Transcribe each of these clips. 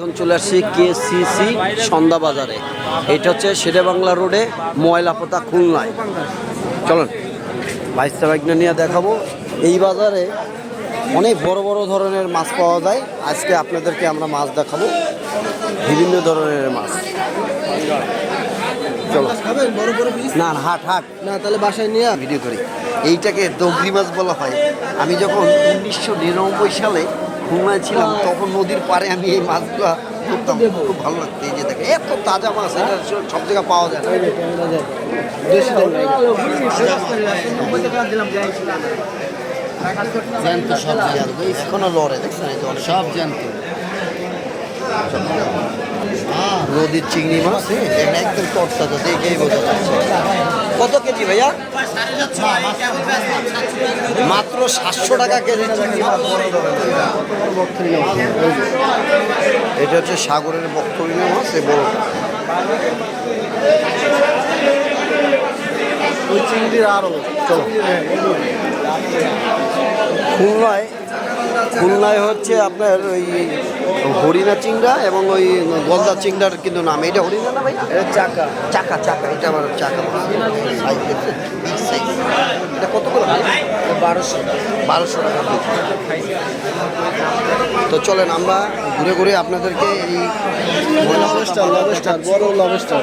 এখন চলে আসছি কেসিসি সন্ধ্যা বাজারে। এটা হচ্ছে শেরে বাংলা রোডে ময়লাপোতা খুলনায়। চলুন বাইশটা বাইক নিয়ে দেখাবো। এই বাজারে অনেক বড় বড় ধরনের মাছ পাওয়া যায়। আজকে আপনাদেরকে আমরা মাছ দেখাবো। বিভিন্ন ধরনের মাছ। চলো। বড় বড় পিস না না হাট হাট। না তাহলে বাসায় নিয়ে ভিডিও করি। এইটাকে দগরি মাছ বলা হয়। আমি যখন উনিশশো নিরানব্বই সালে খুলনায় ছিলাম তখন নদীর পাড়ে আমি এই মাছগুলো ধরতাম খুব ভালো লাগতো এই যে দেখে এত তাজা মাছ এটা সব জায়গায় পাওয়া যায় না জ্যান্ত সব জ্যান্ত এখনও লড়ে দেখছেন এই সব জ্যান্ত নদীর চিংড়ি মাছ হ্যাঁ, একদম তরতাজা দেখেই বোঝা যাচ্ছে কত কেজি ভাইয়া? মাত্র সাতশো টাকা কেজি। এটা হচ্ছে সাগরের বক্তরিনা মাছ এই চলো। খুলনায় খুলনায় হচ্ছে আপনার ওই হরিণা চিংড়া এবং ওই গলদা চিংড়ার কিন্তু নাম। এটা হরিণা না ভাই এটা চাকা। চাকা চাকা। এটা আমার চাকা এটা কত করে বারোশো। বারোশো টাকা তো চলেন আমরা ঘুরে ঘুরে আপনাদেরকে এই লবেস্টার লবেস্টার বড় লবেস্টার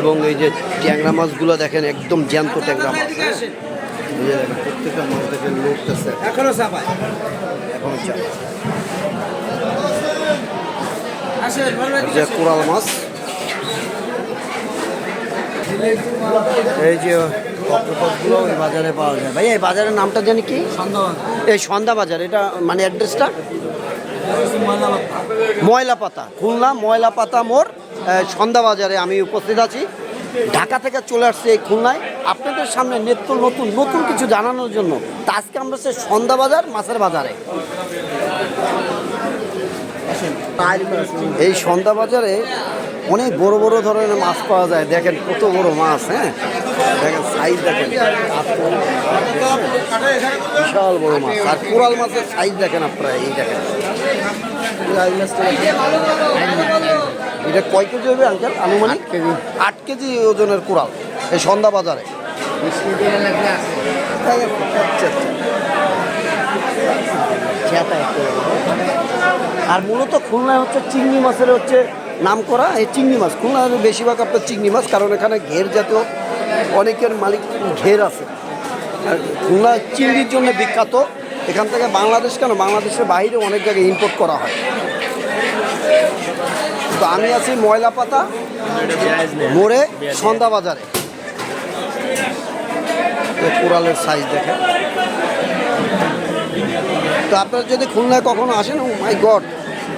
এবং এই যে ট্যাংরা মাছগুলো দেখেন একদম জ্যান্ত ট্যাংরা মাছ? এই যে প্রত্যেকটা মাছ দেখেন লড়তেছে এখনও চাপায়। এখন যে কোরাল মাছ। এই যে অক্টোপাসগুলো ওই বাজারে পাওয়া যায়। ভাই এই বাজারের নামটা জানি কি? এই সন্ধ্যা বাজার এটা মানে অ্যাড্রেসটা? ময়লা পাতা খুলনা ময়লা পাতা মোড় আহ, সন্ধ্যা বাজারে আমি উপস্থিত আছি। ঢাকা থেকে চলে আসছে এই খুলনায়। আপনাদের সামনে নিত্য নতুন নতুন কিছু জানানোর জন্য। তা আজকে আমরা হচ্ছে সন্ধ্যা বাজার মাছের বাজারে। এই সন্ধ্যা বাজারে অনেক বড় বড় ধরনের মাছ পাওয়া যায়। দেখেন কত বড় মাছ হ্যাঁ? দেখেন সাইজ দেখেন। বিশাল বড় মাছ। আর কোরাল মাছের সাইজ দেখেন আপনারা এই দেখেন। এটা কয় কেজি হবে আঙ্কেল? আনুমানিক? কেজি। আট কেজি ওজনের কোরাল এই সন্ধ্যা বাজারে। আচ্ছা, আর মূলত খুলনায় হচ্ছে চিংড়ি মাছের হচ্ছে নাম করা এই চিংড়ি মাছ খুলনার বেশিরভাগ আপনার চিংড়ি মাছ কারণ এখানে ঘের জাতীয় অনেকের মালিক ঘের আছে। আর খুলনা চিংড়ির জন্য বিখ্যাত। এখান থেকে বাংলাদেশ কেন? বাংলাদেশের বাইরে অনেক জায়গায় ইম্পোর্ট করা হয়। তো আমি আছি ময়লা পাতা মোড়ে সন্ধ্যা বাজারে কোরালের সাইজ দেখে। তো আপনারা যদি খুলনায় কখনো আসেন ও মাই গড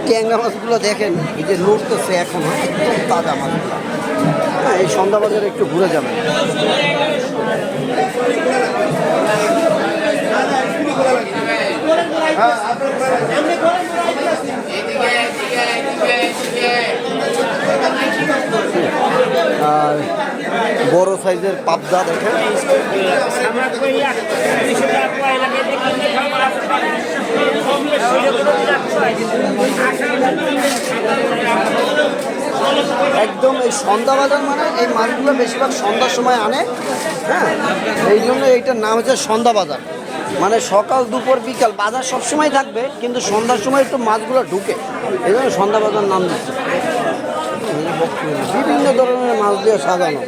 ট্যাংরা মাছগুলো দেখেন এই যে লড়তেছে এখন হ্যাঁ, একদম তাজা মাছগুলো। হ্যাঁ এই সন্ধ্যা বাজারে একটু ঘুরে যাবেন। আর বড় সাইজের পাবদা দেখেন। একদম এই সন্ধ্যা বাজার মানে এই মাছগুলো বেশিরভাগ সন্ধ্যার সময় আনে হ্যাঁ? এই জন্য এইটার নাম হচ্ছে সন্ধ্যা বাজার। মানে সকাল, দুপুর, বিকাল বাজার সবসময় থাকবে, কিন্তু সন্ধ্যার সময় একটু মাছগুলো ঢুকে। এই জন্য সন্ধ্যা বাজার নাম দিচ্ছে। বিভিন্ন ধরনের মাছ দিয়ে সাজানো।